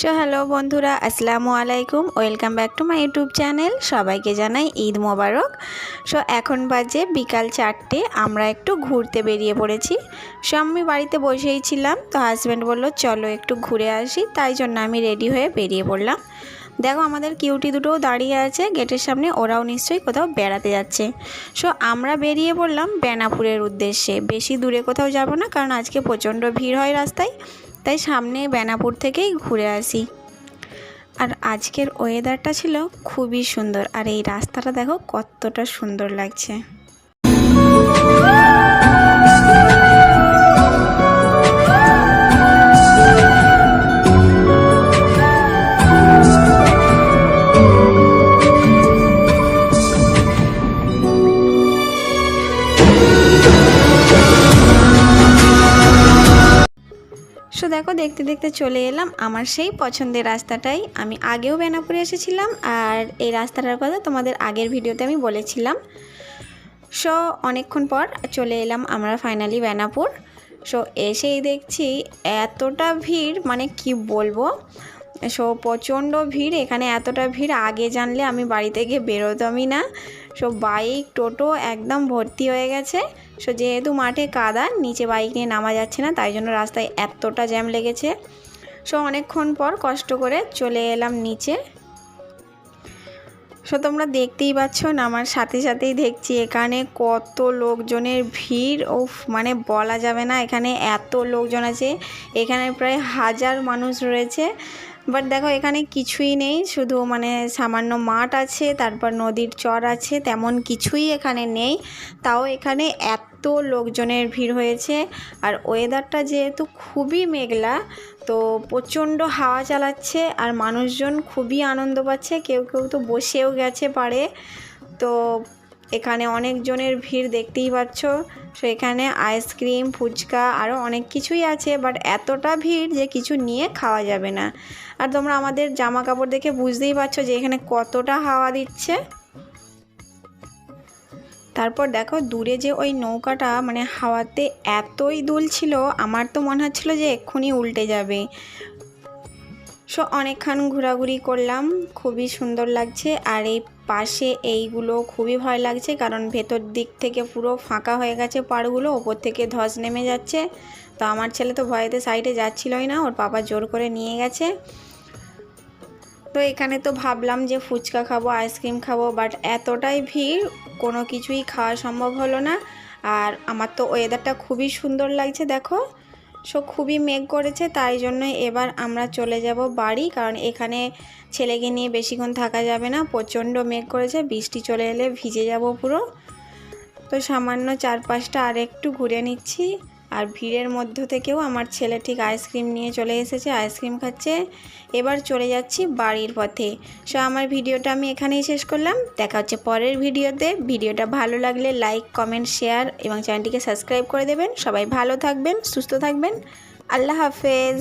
So hello বন্ধুরা, আসসালামু আলাইকুম। Welcome back to my YouTube channel সবাইকে জানাই ঈদ মোবারক। সো এখন বাজে বিকাল চারটে। আমরা একটু ঘুরতে বেরিয়ে পড়েছি। সো আমি বাড়িতে বসেই ছিলাম। তো হাজব্যান্ড বলল, চলো একটু ঘুরে আসি। তাই জন্য আমি রেডি হয়ে বেরিয়ে পড়লাম। দেখো আমাদের কিউটি দুটোও দাঁড়িয়ে আছে, গেটের সামনে ওরাও নিশ্চয়ই কোথাও বেড়াতে যাচ্ছে। সো আমরা বেরিয়ে পড়লাম বেনাপুরের উদ্দেশ্যে। বেশি দূরে কোথাও যাব না, কারণ আজকে প্রচণ্ড ভিড় হয় রাস্তায়, তাই সামনে বেনাপুর থেকেই ঘুরে আসি। আর আজকের ওয়েদারটা ছিল খুবই সুন্দর, আর এই রাস্তাটা দেখো কতটা সুন্দর লাগছে। সো দেখো, দেখতে দেখতে চলে এলাম। আমার সেই পছন্দের রাস্তাটাই। আমি আগেও বেনাপুরে এসেছিলাম আর এই রাস্তাটার কথা তোমাদের আগের ভিডিওতে আমি বলেছিলাম। সো অনেকক্ষণ পর চলে এলাম আমরা ফাইনালি বেনাপুর। সো এসেই দেখছি এতটা ভিড় মানে কি বলব? সো প্রচণ্ড ভিড়, এখানে এতটা ভিড়, আগে জানলে আমি বাড়ি থেকে বেরোতামই না। সো বাইক, টোটো একদম ভর্তি হয়ে গেছে। সো যেহেতু মাঠে কাদা, নিচে বাইক নিয়ে নামা যাচ্ছে না, তাই জন্য রাস্তায় এতটা জ্যাম লেগেছে। সো অনেকক্ষণ পর কষ্ট করে চলে এলাম নিচে। সো তোমরা দেখতেই পাচ্ছ না, আমার সাথে সাথেই দেখছি, এখানে কত লোকজনের ভিড়। ও মানে বলা যাবে না, এখানে এত লোকজন আছে, এখানে প্রায় হাজার মানুষ রয়েছে। বাট দেখো, এখানে কিছুই নেই। শুধু মানে সামান্য মাঠ আছে, তারপর নদীর চর আছে, তেমন কিছুই এখানে নেই। তাও এখানে এত লোকজনের ভিড় হয়েছে। আর ওয়েদারটা যেহেতু খুবই মেঘলা, তো প্রচণ্ড হাওয়া চালাচ্ছে আর মানুষজন খুবই আনন্দ পাচ্ছে। কেউ কেউ তো বসেও গেছে পারে তো এখানে অনেকজনের ভিড় দেখতেই পাচ্ছ। সো এখানে আইসক্রিম, ফুচকা আরও অনেক কিছুই আছে বাট এতটা ভিড় যে কিছু নিয়ে খাওয়া যাবে না। আর তোমরা আমাদের জামা কাপড় দেখে বুঝতেই পারছ যে এখানে কতটা হাওয়া দিচ্ছে। তারপর দেখো, দূরে যে ওই নৌকাটা মানে হাওয়াতে এতই দুলছিল আমার তো মনে হচ্ছিল যে এক্ষুনি উল্টে যাবে। সো অনেকক্ষণ ঘোরাঘুরি করলাম, খুবই সুন্দর লাগছে। আর এই পাশে এইগুলো খুবই ভয় লাগছে কারণ ভেতর দিক থেকে পুরো ফাঁকা হয়ে গেছে পাড়গুলো, ওপর থেকে ধস নেমে যাচ্ছে। তো আমার ছেলে তো ভয়েতে সাইডে যাচ্ছিলই না, ওর বাবা জোর করে নিয়ে গেছে। তো এখানে তো ভাবলাম যে ফুচকা খাব, আইসক্রিম খাব বাট এতটাই ভিড়, কোনো কিছুই খাওয়া সম্ভব হলো না। আর আমার তো ওয়েদারটা খুবই সুন্দর লাগছে, দেখো। সো খুবই মেঘ করেছে, তাই জন্য এবার আমরা চলে যাব বাড়ি। কারণ এখানে ছেলেকে নিয়ে বেশিক্ষণ থাকা যাবে না, প্রচণ্ড মেঘ করেছে, বৃষ্টি চলে এলে ভিজে যাব পুরো। তো সামান্য চারপাশটা আর একটু ঘুরে নিচ্ছি। আর ভিড়ের মধ্য থেকেও আমার ছেলে ঠিক আইসক্রিম নিয়ে চলে এসেছে, আইসক্রিম খাচ্ছে। এবার চলে যাচ্ছি বাড়ির পথে। সো আমার ভিডিওটা আমি এখানেই শেষ করলাম। দেখা হচ্ছে পরের ভিডিওতে। ভিডিওটা ভালো লাগলে লাইক, কমেন্ট, শেয়ার এবং চ্যানেলটিকে সাবস্ক্রাইব করে দেবেন। সবাই ভালো থাকবেন, সুস্থ থাকবেন। আল্লাহ হাফেজ।